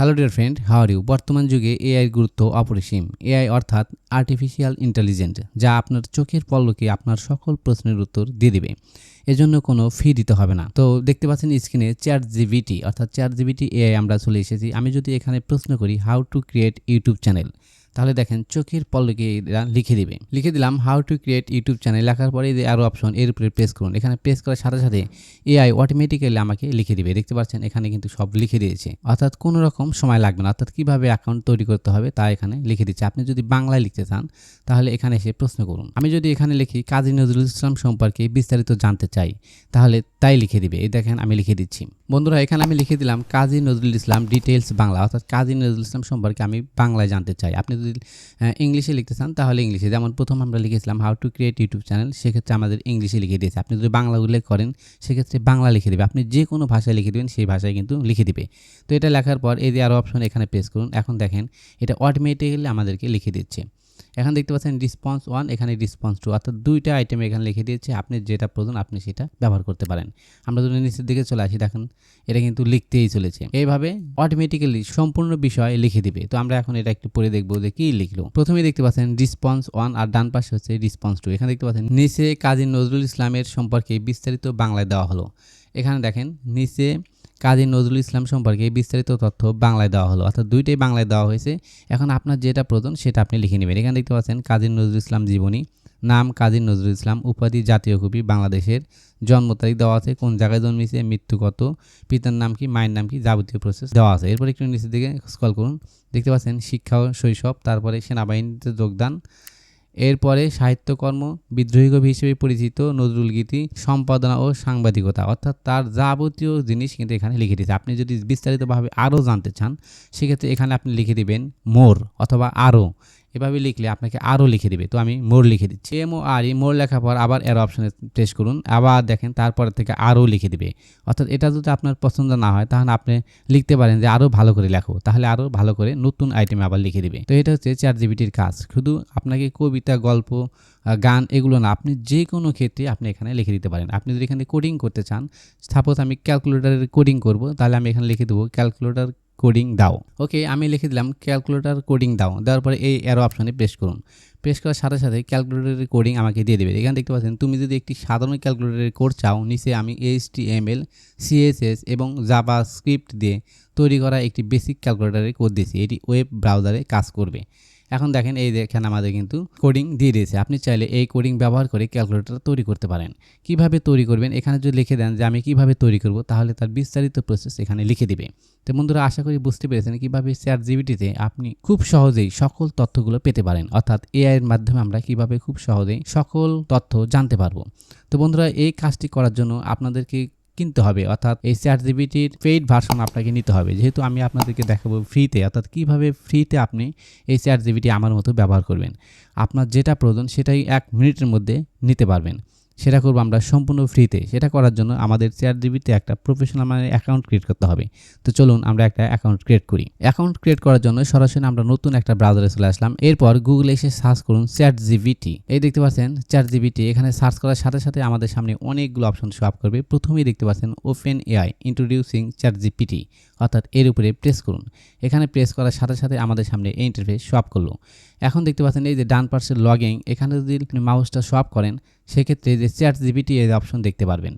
Hello dear friend how are you বর্তমান যুগে AI গুরুত্ব অপরিসীম। এআই অর্থাৎ আর্টিফিশিয়াল ইন্টেলিজেন্ট যা আপনার চোখের পল্লকে আপনার সকল প্রশ্নের উত্তর দিয়ে দেবে। এজন্য কোনো ফি দিতে হবে না। তো দেখতে পাচ্ছেন স্ক্রিনে চ্যাট জিবিটি অর্থাৎ চ্যাট জিবিটি এআই আমরা চলে এসেছি। আমি যদি এখানে প্রশ্ন করি how to create YouTube channel তাহলে দেখেন চোখের পল্লকে লিখে দিবে। লিখে দিলাম how to create YouTube channel লেখার পরে যে আরও অপশন এর উপরে প্রেস করুন। এখানে প্রেস করার সাথে সাথে এআই অটোমেটিক্যালি আমাকে লিখে দিবে। দেখতে পাচ্ছেন এখানে কিন্তু সব লিখে দিয়েছে। অর্থাৎ কোনো রকম সময় লাগবে না। অর্থাৎ কীভাবে অ্যাকাউন্ট তৈরি করতে হবে তা এখানে লিখে দিচ্ছে। আপনি যদি বাংলায় লিখতে চান, তাহলে এখানে এসে প্রশ্ন করুন। আমি যদি এখানে লিখি, কাজী নজরুল ইসলাম সম্পর্কে বিস্তারিত জানতে চাই, তাহলে তাই লিখে দিবে। এই দেখেন আমি লিখে দিচ্ছি। বন্ধুরা, এখানে আমি লিখে দিলাম কাজী নজরুল ইসলাম ডিটেলস বাংলা। অর্থাৎ কাজী নজরুল ইসলাম সম্পর্কে আমি বাংলায় জানতে চাই। আপনি যদি ইংলিশে লিখতে চান তাহলে ইংলিশে। যেমন প্রথম আমরা লিখেছিলাম how to create YouTube channel সেক্ষেত্রে আমাদের ইংলিশে লিখে দিয়েছে। আপনি যদি বাংলা উল্লেখ করেন, সেক্ষেত্রে বাংলা লিখে দেবে। আপনি যে কোনো ভাষায় লিখে দেবেন, সেই ভাষায় কিন্তু লিখে দিবে। তো এটা লেখার পর এই যে আরও অপশন এখানে প্রেস করুন। এখন দেখেন, এটা অটোমেটিক্যালি আমাদেরকে লিখে দিচ্ছে। এখন দেখতে পাচ্ছেন রেসপন্স ওয়ান এখানে রেসপন্স টু অর্থাৎ দুইটা আইটেম এখানে লিখে দিয়েছে, আপনি যেটা প্রয়োজন আপনি সেটা ব্যবহার করতে পারেন। আমরা যদি নিচের দিকে চলে আসি, দেখেন, এটা কিন্তু লিখতেই চলেছে। এইভাবে অটোমেটিক্যালি সম্পূর্ণ বিষয় লিখে দিবে। তো আমরা এখন এটা একটু পড়ে দেখব যে কি লিখলো। প্রথমে দেখতে পাচ্ছেন রেসপন্স ওয়ান আর ডান পাশে হচ্ছে রেসপন্স টু এখানে দেখতে পাচ্ছেন, নিচে কাজী নজরুল ইসলামের সম্পর্কে বিস্তারিত বাংলায় দেওয়া হলো। এখানে দেখেন, নিচে কাজী নজরুল ইসলাম সম্পর্কে বিস্তারিত তথ্য বাংলায় দেওয়া হলো। অর্থাৎ দুইটাই বাংলায় দেওয়া হয়েছে। এখন আপনার যেটা প্রয়োজন সেটা আপনি লিখে নেবেন। এখানে দেখতে পাচ্ছেন, কাজী নজরুল ইসলাম জীবনী। নাম কাজী নজরুল ইসলাম, উপাধি জাতীয় কবি, বাংলাদেশের। জন্ম তারিখ দেওয়া আছে, কোন জায়গায় জন্মেছে, মৃত্যু কত, পিতার নাম কি, মায়ের নাম কি, যাবতীয় প্রসেস দেওয়া আছে। এরপর একটু নিচের দিকে স্কল করুন। দেখতে পাচ্ছেন, শিক্ষা শৈশব, তারপরে সেনাবাহিনীতে যোগদান। এরপরে সাহিত্যকর্ম বিদ্রোহী কবি হিসেবে পরিচিত নজরুল গীতি, সম্পাদনা ও সাংবাদিকতা। অর্থাৎ তার যাবতীয় জিনিস কিন্তু এখানে লিখে দিয়েছে। আপনি যদি বিস্তারিতভাবে আরও জানতে চান, সেক্ষেত্রে এখানে আপনি লিখে দিবেন মোর অথবা আরও। এভাবে লিখলে আপনাকে আরও লিখে দিবে। তো আমি মোর লিখে দিচ্ছি। এম ও আর ই, মোর লেখার পর আবার এর অপশানে প্রেস করুন। আবার দেখেন তারপর থেকে আরও লিখে দিবে। অর্থাৎ এটা যদি আপনার পছন্দ না হয়, তাহলে আপনি লিখতে পারেন যে আরও ভালো করে লেখো। তাহলে আরও ভালো করে নতুন আইটেম আবার লিখে দিবে। তো এটা হচ্ছে চার জিবিটির কাজ। শুধু আপনাকে কবিতা, গল্প গান এগুলো না, আপনি যে কোনো ক্ষেত্রে আপনি এখানে লিখে দিতে পারেন। আপনি যদি এখানে কোডিং করতে চান সাপোজ আমি ক্যালকুলেটারের কোডিং করব, তাহলে আমি এখানে লিখে দেবো ক্যালকুলেটার কোডিং দাও। ওকে, আমি লিখে দিলাম ক্যালকুলেটার কোডিং দাও। দেওয়ার পরে এই অ্যারো অপশানে প্রেস করুন। প্রেস করার সাথে সাথে ক্যালকুলেটারের কোডিং আমাকে দিয়ে দেবে। এখানে দেখতে পাচ্ছেন, তুমি যদি একটি সাধারণ ক্যালকুলেটারের কোড চাও, নিচে আমি H T M L CSS এবং জাভা স্ক্রিপ্ট দিয়ে তৈরি করা একটি বেসিক ক্যালকুলেটারের কোড দিয়েছি। এটি ওয়েব ব্রাউজারে কাজ করবে। এখন দেখেন এই দেখেন আমাদের কিন্তু কোডিং দিয়ে দিয়েছে। আপনি চাইলে এই কোডিং ব্যবহার করে ক্যালকুলেটর তৈরি করতে পারেন। কীভাবে তৈরি করবেন? এখানে যদি লিখে দেন যে আমি কীভাবে তৈরি করব, তাহলে তার বিস্তারিত প্রসেস এখানে লিখে দিবে। তো বন্ধুরা, আশা করি বুঝতে পেরেছেন কীভাবে শেয়ার জিবিটিতে আপনি খুব সহজেই সকল তথ্যগুলো পেতে পারেন। অর্থাৎ এআই এর মাধ্যমে আমরা কীভাবে খুব সহজেই সকল তথ্য জানতে পারব। তো বন্ধুরা, এই কাজটি করার জন্য আপনাদেরকে কিনতে হবে, অর্থাৎ এই চ্যাট জিবিটির পেইড ভার্সন আপনাকে নিতে হবে। যেহেতু আমি আপনাদেরকে দেখাবো ফ্রিতে অর্থাৎ কীভাবে ফ্রিতে আপনি এই চ্যাট জিবিটি আমার মতো ব্যবহার করবেন। আপনার যেটা প্রয়োজন সেটাই এক মিনিটের মধ্যে নিতে পারবেন। সেটা করব আমরা সম্পূর্ণ ফ্রিতে সেটা করার জন্য আমাদের চেয়ার জিবিতে একটা প্রফেশনাল মানে অ্যাকাউন্ট ক্রিয়েট করতে হবে। তো চলুন আমরা একটা অ্যাকাউন্ট ক্রিয়েট করি। অ্যাকাউন্ট ক্রিয়েট করার জন্য সরাসরি আমরা নতুন একটা ব্রাউজারে চলে আসলাম। এরপর গুগলে এসে সার্চ করুন চ্যাট জিবিটি এই দেখতে পাচ্ছেন চ্যাট জিবিটি এখানে সার্চ করার সাথে সাথে আমাদের সামনে অনেকগুলো অপশন শো আপ করবে। প্রথমেই দেখতে পাচ্ছেন OpenAI introducing chat GPT অর্থাৎ এর উপরে প্রেস করুন। এখানে প্রেস করার সাথে সাথে আমাদের সামনে এই ইন্টারফেস সোয়াপ করল। এখন দেখতে পাচ্ছেন এই যে ডান পাশের লগিং এখানে যদি আপনি মাউসটা সোয়াপ করেন, সেক্ষেত্রে যে চ্যাট জিবিটি এই অপশন দেখতে পারবেন।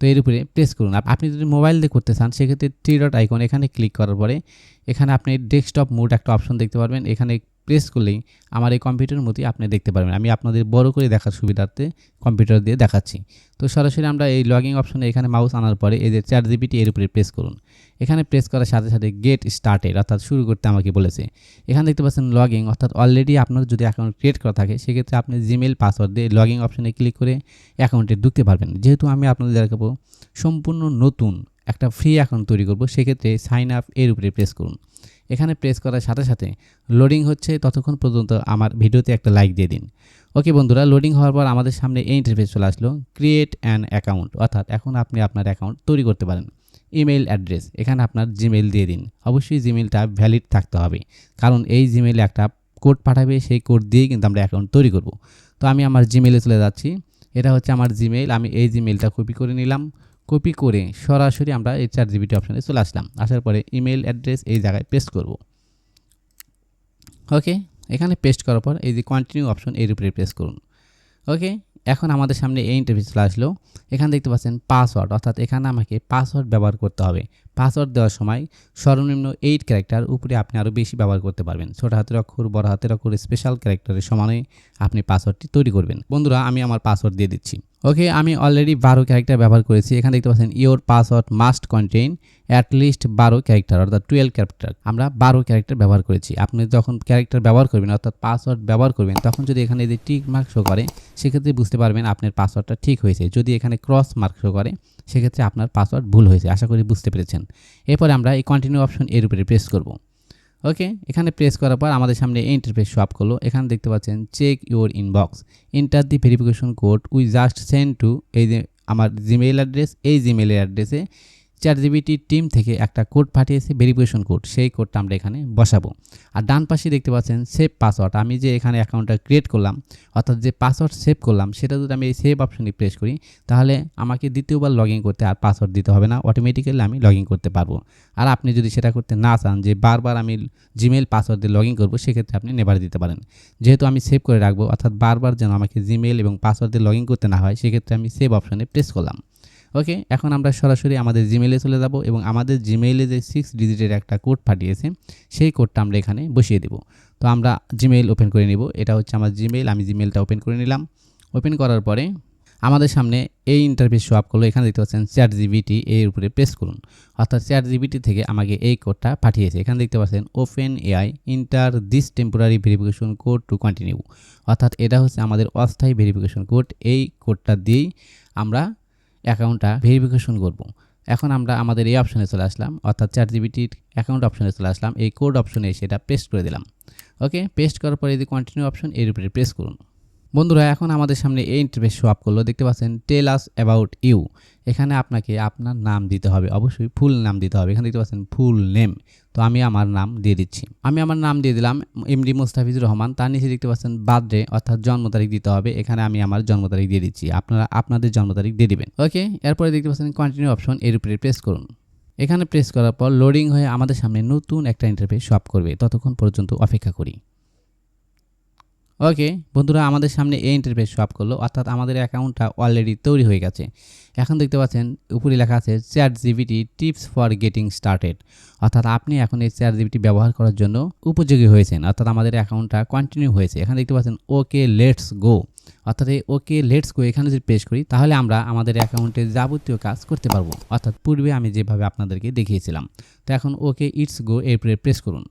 তো এর উপরে প্রেস করুন। আপ- আপনি যদি মোবাইল দিয়ে করতে চান, সেক্ষেত্রে থ্রি ডট আইকন এখানে ক্লিক করার পরে, এখানে আপনি ডেস্কটপ মোড একটা অপশন দেখতে পারবেন। এখানে প্রেস করলেই আমার এই কম্পিউটারের মতোই আপনি দেখতে পারবেন। আমি আপনাদের বড় করে দেখার সুবিধার্থে কম্পিউটার দিয়ে দেখাচ্ছি। তো সরাসরি আমরা এই লগিং অপশনে এখানে মাউস আনার পরে এই যে চার জিবিটি এর উপরে প্রেস করুন। এখানে প্রেস করার সাথে সাথে গেট স্টার্টেড অর্থাৎ শুরু করতে আমাকে বলেছে। এখানে দেখতে পাচ্ছেন লগিং অর্থাৎ অলরেডি আপনার যদি অ্যাকাউন্ট ক্রিয়েট করা থাকে, সেক্ষেত্রে আপনি জিমেল পাসওয়ার্ড দিয়ে লগিং অপশনে ক্লিক করে অ্যাকাউন্টে ঢুকতে পারবেন। যেহেতু আমি আপনাদের দেখাবো সম্পূর্ণ নতুন একটা ফ্রি অ্যাকাউন্ট তৈরি করব, সেক্ষেত্রে সাইন আপ এর উপরে প্রেস করুন। এখানে প্রেস করার সাথে সাথে লোডিং হচ্ছে ততক্ষণ পর্যন্ত আমার ভিডিওতে একটা লাইক দিয়ে দিন। ওকে বন্ধুরা লোডিং হওয়ার পর আমাদের সামনে এই ইন্টারফেস চলে আসলো ক্রিয়েট অ্যান অ্যাকাউন্ট অর্থাৎ এখন আপনি আপনার অ্যাকাউন্ট তৈরি করতে পারেন। ইমেল অ্যাড্রেস এখানে আপনার জিমেল দিয়ে দিন। অবশ্যই জিমেলটা ভ্যালিড থাকতে হবে। কারণ এই জিমেলে একটা কোড পাঠাবে, সেই কোড দিয়েই কিন্তু আমরা অ্যাকাউন্ট তৈরি করব। তো আমি আমার জিমেলে চলে যাচ্ছি। এটা হচ্ছে আমার জিমেল আমি এই জিমেলটা কপি করে নিলাম। কপি করে সরাসরি আমরা এই চার জিবিটি অপশানে চলে আসলাম। আসার পরে ইমেল অ্যাড্রেস এই জায়গায় পেস্ট করব। ওকে এখানে পেস্ট করার পর এই যে কন্টিনিউ অপশন এর উপরে প্রেস করুন। ওকে এখন আমাদের সামনে এই ইন্টারভিউ চলে আসলো। এখানে দেখতে পাচ্ছেন পাসওয়ার্ড অর্থাৎ এখানে আমাকে পাসওয়ার্ড ব্যবহার করতে হবে। পাসওয়ার্ড দেওয়ার সময় সর্বনিম্ন এইট ক্যারেক্টার উপরে আপনি আরও বেশি ব্যবহার করতে পারবেন। ছোট হাতের অক্ষর, বড় হাতের অক্ষর স্পেশাল ক্যারেক্টারের সমানে আপনি পাসওয়ার্ডটি তৈরি করবেন। বন্ধুরা, আমি আমার পাসওয়ার্ড দিয়ে দিচ্ছি। ওকে আমি অলরেডি বারো ক্যারেক্টার ব্যবহার করেছি। এখানে দেখতে পাচ্ছেন your password must contain at least বারো ক্যারেক্টার অর্থাৎ টুয়েলভ ক্যারেক্টার আমরা বারো ক্যারেক্টার ব্যবহার করেছি। আপনি যখন ক্যারেক্টার ব্যবহার করবেন, অর্থাৎ পাসওয়ার্ড ব্যবহার করবেন, তখন যদি এখানে যদি টিক মার্ক শো করে সেক্ষেত্রে বুঝতে পারবেন আপনার পাসওয়ার্ডটা ঠিক হয়েছে। যদি এখানে ক্রস মার্ক শো করে, সেক্ষেত্রে আপনার পাসওয়ার্ড ভুল হয়েছে। আশা করি বুঝতে পেরেছেন। এরপরে আমরা এই কন্টিনিউ অপশন এর উপরে প্রেস করব। ওকে এখানে প্রেস করার পর আমাদের সামনে এই ইন্টারফেস শো আপ করল। এখানে দেখতে পাচ্ছেন check your inbox enter the verification code we just send to এই যে আমার জিমেইল অ্যাড্রেস এই জিমেইলের অ্যাড্রেসে চার জিবিটি টিম থেকে একটা কোড পাঠিয়েছে ভেরিফিকেশন কোড সেই কোডটা আমরা এখানে বসাবো। আর ডান পাশে দেখতে পাচ্ছেন সেভ পাসওয়ার্ড আমি যে এখানে অ্যাকাউন্টটা ক্রিয়েট করলাম, অর্থাৎ যে পাসওয়ার্ড সেভ করলাম, সেটা যদি আমি এই সেভ অপশনে প্রেস করি, তাহলে আমাকে দ্বিতীয়বার লগ ইন করতে আর পাসওয়ার্ড দিতে হবে না। অটোমেটিক্যালি আমি লগ ইন করতে পারব। আর আপনি যদি সেটা করতে না চান, যে বারবার আমি জিমেল পাসওয়ার্ড দিয়ে লগ ইন করব, সেক্ষেত্রে আপনি নেবার দিতে পারেন। যেহেতু আমি সেভ করে রাখব, অর্থাৎ বারবার যেন আমাকে জিমেল এবং পাসওয়ার্ড দিয়ে লগ ইন করতে না হয়, সেক্ষেত্রে আমি সেভ অপশনে প্রেস করলাম। ওকে, এখন আমরা সরাসরি আমাদের জিমেইলে চলে যাব এবং আমাদের জিমেইলে যে সিক্স ডিজিটের একটা কোড পাঠিয়েছে, সেই কোডটা আমরা এখানে বসিয়ে দেব। তো আমরা জিমেইল ওপেন করে নিব। এটা হচ্ছে আমার জিমেইল আমি জিমেইলটা ওপেন করে নিলাম। ওপেন করার পরে আমাদের সামনে এই ইন্টারফেস শো আপ করল। এখানে দেখতে পাচ্ছেন চ্যাট জিবিটি এর উপরে প্রেস করুন। অর্থাৎ চ্যাট জিবিটি থেকে আমাকে এই কোডটা পাঠিয়েছে। এখানে দেখতে পাচ্ছেন OpenAI enter this temporary verification code to continue অর্থাৎ এটা হচ্ছে আমাদের অস্থায়ী ভেরিফিকেশন কোড এই কোডটা দিয়েই আমরা অ্যাকাউন্টটা ভেরিফিকেশন করব। এখন আমরা আমাদের এই অপশনে চলে আসলাম, অর্থাৎ চার জিবিটির অ্যাকাউন্ট অপশনে চলে আসলাম। এই কোড অপশনে সেটা পেস্ট করে দিলাম। ওকে, পেস্ট করার পরে যদি কন্টিনিউ অপশন এর উপরে প্রেস করুন। বন্ধুরা, এখন আমাদের সামনে এই ইন্টারফেস শো আপ করল। দেখতে পাচ্ছেন টেল আস অ্যাবাউট ইউ এখানে আপনাকে আপনার নাম দিতে হবে। অবশ্যই ফুল নাম দিতে হবে। এখানে দেখতে পাচ্ছেন ফুল নেম তো আমি আমার নাম দিয়ে দিচ্ছি। আমি আমার নাম দিয়ে দিলাম এমডি মুস্তাফিজুর রহমান। তার নিচে দেখতে পাচ্ছেন বার্থডে অর্থাৎ জন্ম তারিখ দিতে হবে। এখানে আমি আমার জন্ম তারিখ দিয়ে দিচ্ছি। আপনারা আপনাদের জন্ম তারিখ দিয়ে দিবেন। ওকে এরপরে দেখতে পাচ্ছেন কন্টিনিউ অপশন এর উপরে প্রেস করুন। এখানে প্রেস করার পর লোডিং হয়ে আমাদের সামনে নতুন একটা ইন্টারফেস শপ করবে। ততক্ষণ পর্যন্ত অপেক্ষা করি। ওকে বন্ধুরা, আমাদের সামনে এই ইন্টারফেস শো আপ করল। অর্থাৎ আমাদের অ্যাকাউন্টটা অলরেডি তৈরি হয়ে গেছে। এখন দেখতে পাচ্ছেন, উপরে লেখা আছে chat GPT tips for getting started অর্থাৎ আপনি এখন এই চ্যাট জিবিটি ব্যবহার করার জন্য উপযোগী হয়েছেন। অর্থাৎ আমাদের অ্যাকাউন্টটা কন্টিনিউ হয়েছে। এখানে দেখতে পাচ্ছেন ওকে লেটস গো অর্থাৎ এই ওকে লেটস গো এখানে যদি পেশ করি, তাহলে আমরা আমাদের অ্যাকাউন্টে যাবতীয় কাজ করতে পারব। অর্থাৎ পূর্বে আমি যেভাবে আপনাদেরকে দেখিয়েছিলাম। তো এখন ওকে ইটস গো এরপরে প্রেস করুন।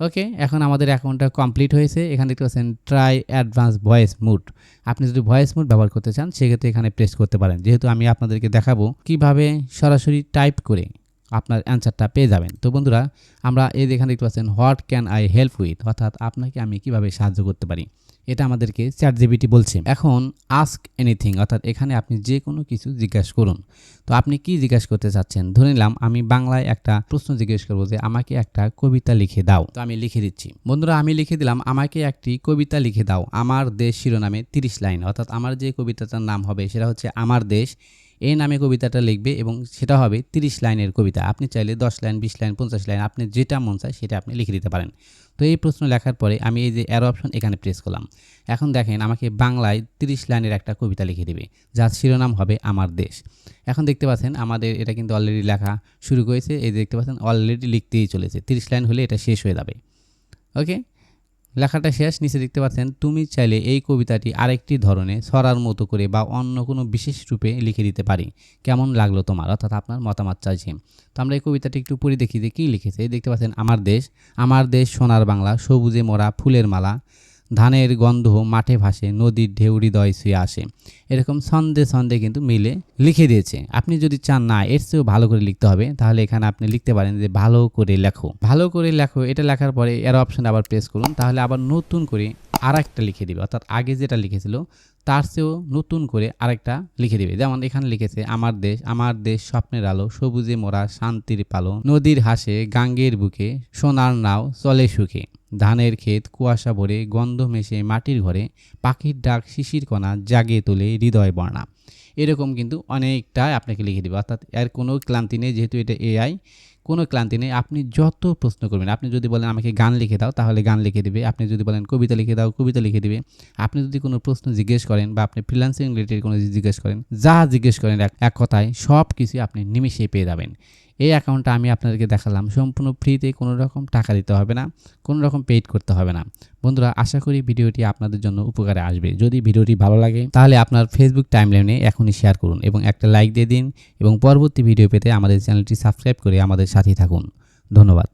ওকে এখন আমাদের অ্যাকাউন্টটা কমপ্লিট হয়েছে। এখানে দেখতে পাচ্ছেন ট্রাই অ্যাডভান্স ভয়েস মুড আপনি যদি ভয়েস মুড ব্যবহার করতে চান, সেক্ষেত্রে এখানে প্রেস করতে পারেন। যেহেতু আমি আপনাদেরকে দেখাবো কীভাবে সরাসরি টাইপ করে আপনার অ্যান্সারটা পেয়ে যাবেন। তো বন্ধুরা, আমরা এই এখানে দেখতে পাচ্ছেন what can I help with অর্থাৎ আপনাকে আমি কীভাবে সাহায্য করতে পারি? এটা আমাদেরকে চ্যাট জিবিটি বলছে। এখন আস্ক এনিথিং অর্থাৎ এখানে আপনি যে কোনো কিছু জিজ্ঞাসা করুন। তো আপনি কি জিজ্ঞাসা করতে চাচ্ছেন? ধরে নিলাম, আমি বাংলায় একটা প্রশ্ন জিজ্ঞেস করব যে, আমাকে একটা কবিতা লিখে দাও। তো আমি লিখে দিচ্ছি। বন্ধুরা, আমি লিখে দিলাম, আমাকে একটি কবিতা লিখে দাও। আমার দেশ শিরোনামে তিরিশ লাইন, অর্থাৎ আমার যে কবিতাটার নাম হবে সেটা হচ্ছে, আমার দেশ এই নামে কবিতাটা লিখবে এবং সেটা হবে তিরিশ লাইনের কবিতা। আপনি চাইলে দশ লাইন, বিশ লাইন, পঞ্চাশ লাইন, আপনি যেটা মন চায় সেটা আপনি লিখে দিতে পারেন। তো এই প্রশ্ন লেখার পরে আমি এই যে অ্যারো অপশন এখানে প্রেস করলাম। এখন দেখেন আমাকে বাংলায় তিরিশ লাইনের একটা কবিতা লিখে দেবে, যার শিরোনাম হবে আমার দেশ। এখন দেখতে পাচ্ছেন আমাদের এটা কিন্তু অলরেডি লেখা শুরু করেছে। এই দেখতে পাচ্ছেন অলরেডি লিখতেই চলেছে। তিরিশ লাইন হলে এটা শেষ হয়ে যাবে। ওকে লেখাটা শেষ, নিচে দেখতে পাচ্ছেন, তুমি চাইলে এই কবিতাটি আরেকটি ধরনে সরার মতো করে বা অন্য কোনো বিশেষ রূপে লিখে দিতে পারি। কেমন লাগল তোমার? অর্থাৎ আপনার মতামত চাইছে তো আমরা এই কবিতাটি একটু পড়ে দেখি যে কী লিখেছে। দেখতে পাচ্ছেন, আমার দেশ আমার দেশ সোনার বাংলা, সবুজে মোড়া ফুলের মালা ধানের গন্ধ মাঠে ভাসে, নদীর ঢেউ হৃদয় শুয়ে আসে। এরকম ছন্দে ছন্দে কিন্তু মিলে লিখে দিয়েছে। আপনি যদি চান না, এর চেয়েও ভালো করে লিখতে হবে, তাহলে এখানে আপনি লিখতে পারেন যে ভালো করে লেখো। ভালো করে লেখো, এটা লেখার পরে এর অপশন আবার প্রেস করুন, তাহলে আবার নতুন করে আর একটা লিখে দিবে। অর্থাৎ আগে যেটা লিখেছিল, তার চেয়েও নতুন করে আরেকটা লিখে দিবে। যেমন এখানে লিখেছে, আমার দেশ আমার দেশ স্বপ্নের আলো, সবুজে মোড়া শান্তির পালো, নদীর হাসে, গাঙ্গের বুকে, সোনার নাও চলে সুখে। ধানের ক্ষেত, কুয়াশা ভরে গন্ধ মেশে মাটির ঘরে পাখির ডাক, শিশির কণা জাগে তোলে হৃদয় বর্ণা। এরকম কিন্তু অনেকটা আপনাকে লিখে দেবে। অর্থাৎ এর কোনো ক্লান্তি নেই, যেহেতু এটা এআই কোনো ক্লান্তি নেই। আপনি যত প্রশ্ন করবেন, আপনি যদি বলেন আমাকে গান লিখে দাও, তাহলে গান লিখে দেবে। আপনি যদি বলেন কবিতা লিখে দাও, কবিতা লিখে দেবে। আপনি যদি কোনো প্রশ্ন জিজ্ঞেস করেন বা আপনি ফ্রিল্যান্সিং রিলেটেড কোনো জিজ্ঞেস করেন, যা জিজ্ঞেস করেন এক কথায় সব কিছুই আপনি নিমিশেই পেয়ে যাবেন। এই অ্যাকাউন্টটা আমি আপনাদেরকে দেখালাম। সম্পূর্ণ ফ্রিতে কোনো রকম টাকা দিতে হবে না, কোনো রকম পেইড করতে হবে না। বন্ধুরা, আশা করি ভিডিওটি আপনাদের জন্য উপকারে আসবে। যদি ভিডিওটি ভালো লাগে, তাহলে আপনার ফেসবুক টাইমলাইনে এখনই শেয়ার করুন এবং একটা লাইক দিয়ে দিন এবং পরবর্তী ভিডিও পেতে আমাদের চ্যানেলটি সাবস্ক্রাইব করে আমাদের সাথেই থাকুন। ধন্যবাদ।